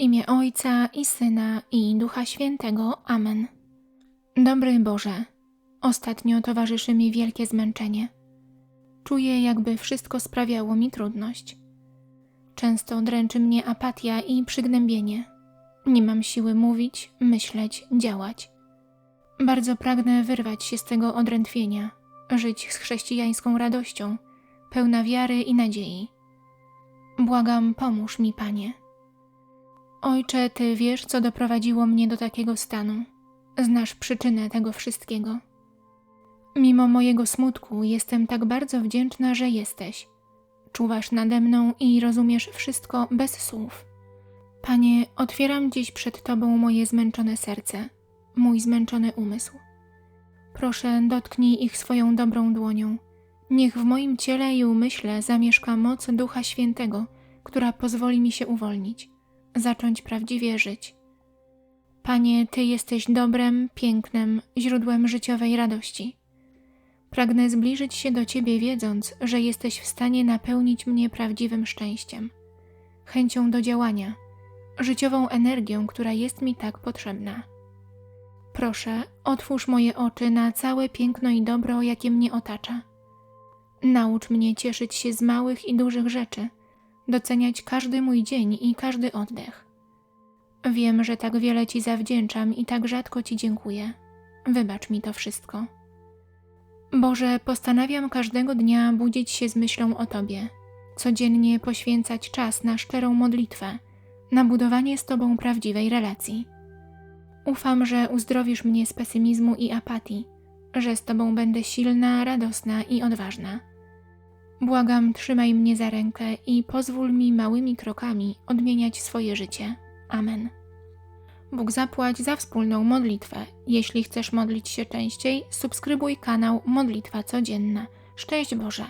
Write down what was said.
imię Ojca i Syna i Ducha Świętego. Amen. Dobry Boże, ostatnio towarzyszy mi wielkie zmęczenie. Czuję, jakby wszystko sprawiało mi trudność. Często dręczy mnie apatia i przygnębienie. Nie mam siły mówić, myśleć, działać. Bardzo pragnę wyrwać się z tego odrętwienia, żyć z chrześcijańską radością, pełna wiary i nadziei. Błagam, pomóż mi, Panie. Ojcze, Ty wiesz, co doprowadziło mnie do takiego stanu. Znasz przyczynę tego wszystkiego. Mimo mojego smutku jestem tak bardzo wdzięczna, że jesteś. Czuwasz nade mną i rozumiesz wszystko bez słów. Panie, otwieram dziś przed Tobą moje zmęczone serce, mój zmęczony umysł. Proszę, dotknij ich swoją dobrą dłonią. Niech w moim ciele i umyśle zamieszka moc Ducha Świętego, która pozwoli mi się uwolnić, zacząć prawdziwie żyć. Panie, Ty jesteś dobrem, pięknem, źródłem życiowej radości. Pragnę zbliżyć się do Ciebie, wiedząc, że jesteś w stanie napełnić mnie prawdziwym szczęściem, chęcią do działania, życiową energią, która jest mi tak potrzebna. Proszę, otwórz moje oczy na całe piękno i dobro, jakie mnie otacza. Naucz mnie cieszyć się z małych i dużych rzeczy, doceniać każdy mój dzień i każdy oddech. Wiem, że tak wiele Ci zawdzięczam i tak rzadko Ci dziękuję. Wybacz mi to wszystko. Boże, postanawiam każdego dnia budzić się z myślą o Tobie, codziennie poświęcać czas na szczerą modlitwę, na budowanie z Tobą prawdziwej relacji. Ufam, że uzdrowisz mnie z pesymizmu i apatii, że z Tobą będę silna, radosna i odważna. Błagam, trzymaj mnie za rękę i pozwól mi małymi krokami odmieniać swoje życie. Amen. Bóg zapłać za wspólną modlitwę. Jeśli chcesz modlić się częściej, subskrybuj kanał Modlitwa Codzienna. Szczęść Boże!